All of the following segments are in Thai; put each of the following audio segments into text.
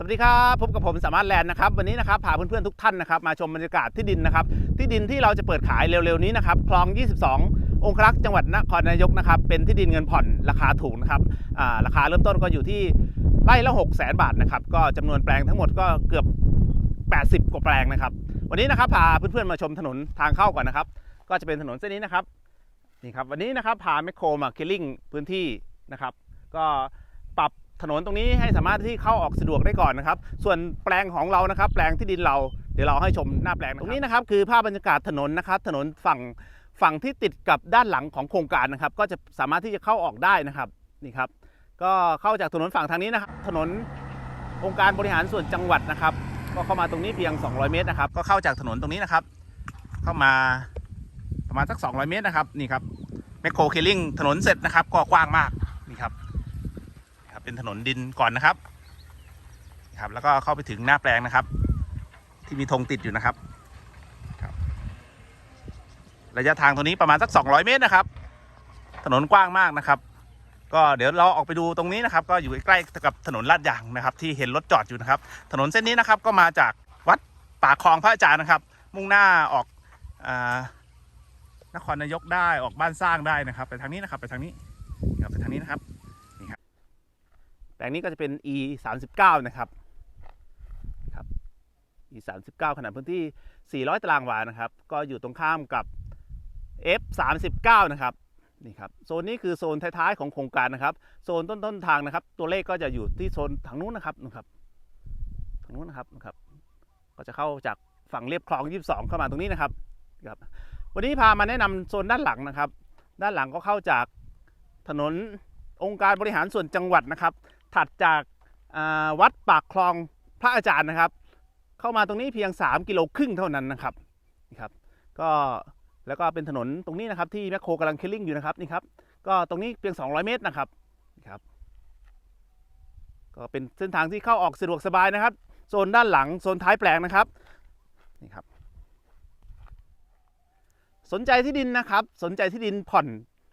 สวัสดีครับพบกับผมสามารถแลนด์นะครับวันนี้นะครับพาเพื่อนๆทุกท่านนะครับมาชมบรรยากาศที่ดินนะครับที่ดินที่เราจะเปิดขายเร็วๆนี้นะครับคลอง 22 องครักษ์จังหวัดนครนายกนะครับเป็นที่ดินเงินผ่อนราคาถูกนะครับราคาเริ่มต้นก็อยู่ที่ไร่ละ6 0 0 0 0 บาทนะครับก็จำนวนแปลงทั้งหมดก็เกือบ 80 กว่าแปลงนะครับ วันนี้นะครับพาเพื่อนๆมาชมถนนทางเข้าก่อนนะครับ ก็จะเป็นถนนเส้นนี้นะครับนี่ครับวันนี้นะครับพาแมคโครมาเคลิ่งพื้นที่นะครับ ก็ ถนนตรงนี้ให้สามารถที่เข้าออกสะดวกได้ก่อนนะครับ ส่วนแปลงของเรานะครับ แปลงที่ดินเราเดี๋ยวเราให้ชมหน้าแปลงนะครับตรงนี้นะครับคือภาพบรรยากาศถนนนะครับ ถนนฝั่งฝั่งที่ติดกับด้านหลังของโครงการนะครับ ก็จะสามารถที่จะเข้าออกได้นะครับนี่ครับ ก็เข้าจากถนนฝั่งทางนี้นะครับ ถนนองค์การบริหารส่วนจังหวัดนะครับ ก็เข้ามาตรงนี้เพียง 200 เมตรนะครับ ก็เข้าจากถนนตรงนี้นะครับ เข้ามาประมาณสัก 200 เมตรนะครับนี่ครับแมคโครเคลิ่งถนนเสร็จนะครับ ก็กว้างมากนี่ครับนี่ครับ เป็นถนนดินก่อนนะครับครับ แล้วก็เข้าไปถึงหน้าแปลงนะครับ ที่มีธงติดอยู่นะครับครับ ระยะทางตรงนี้ประมาณสัก 200 เมตรนะครับ ถนนกว้างมากนะครับ ก็เดี๋ยวเราออกไปดูตรงนี้นะครับ ก็อยู่ใกล้กับถนนลาดยางนะครับ ที่เห็นรถจอดอยู่นะครับ ถนนเส้นนี้นะครับก็มาจากวัดป่าคลองพระอาจารย์นะครับ มุ่งหน้าออกอนครนายกได้ออกบ้านสร้างได้นะครับ ไปทางนี้นะครับ ไปทางนี้ครับไปทางนี้นะครับ แปลงนี้ก็จะเป็น e 3 9นะครับครับ e 3 9ขนาดพื้นที่ 400 ตารางวานะครับ ก็อยู่ตรงข้ามกับ f 3 9นะครับนี่ครับโซนนี้คือโซนท้ายๆของโครงการนะครับ โซนต้นๆทางนะครับ ตัวเลขก็จะอยู่ที่โซนทางนู้นนะครับนะครับทางนู้นนะครับนะครับ ก็จะเข้าจากฝั่งเรียบคลอง 22 เข้ามาตรงนี้นะครับครับวันนี้พามาแนะนำโซนด้านหลังนะครับ ด้านหลังก็เข้าจากถนนองค์การบริหารส่วนจังหวัดนะครับ ถัดจากวัดปากคลองพระอาจารย์นะครับ เข้ามาตรงนี้เพียง 3 กิโลครึ่งเท่านั้นนะครับนี่ครับ ก็แล้วก็เป็นถนนตรงนี้นะครับที่แมคโครกำลังเคลิ่งอยู่นะครับนี่ครับ ก็ตรงนี้เพียง 200 เมตรนะครับนี่ครับ ก็เป็นเส้นทางที่เข้าออกสะดวกสบายนะครับโซนด้านหลังโซนท้ายแปลงนะครับนี่ครับ สนใจที่ดินนะครับ สนใจที่ดินผ่อน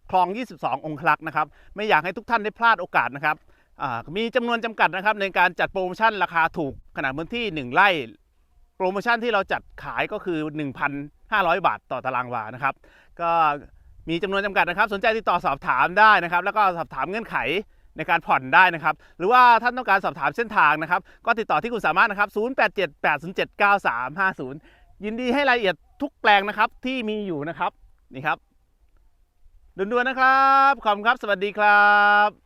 คลอง 22 องคลักษ์นะครับ ไม่อยากให้ทุกท่านได้พลาดโอกาสนะครับ มีจำนวนจำกัดนะครับในการจัดโปรโมชั่นราคาถูกขนาดพื้นที่ 1 ไร่ โปรโมชั่นที่เราจัดขายก็คือ 1,500 บาทต่อตารางวานะครับ ก็มีจำนวนจำกัดนะครับ สนใจติดต่อสอบถามได้นะครับ แล้วก็สอบถามเงื่อนไขในการผ่อนได้นะครับ หรือว่าท่านต้องการสอบถามเส้นทางนะครับ ก็ติดต่อที่คุณสามารถนะครับ 0878079350 ยินดีให้รายละเอียดทุกแปลงนะครับที่มีอยู่นะครับนี่ครับด่วนๆนะครับขอบคุณครับ สวัสดีครับ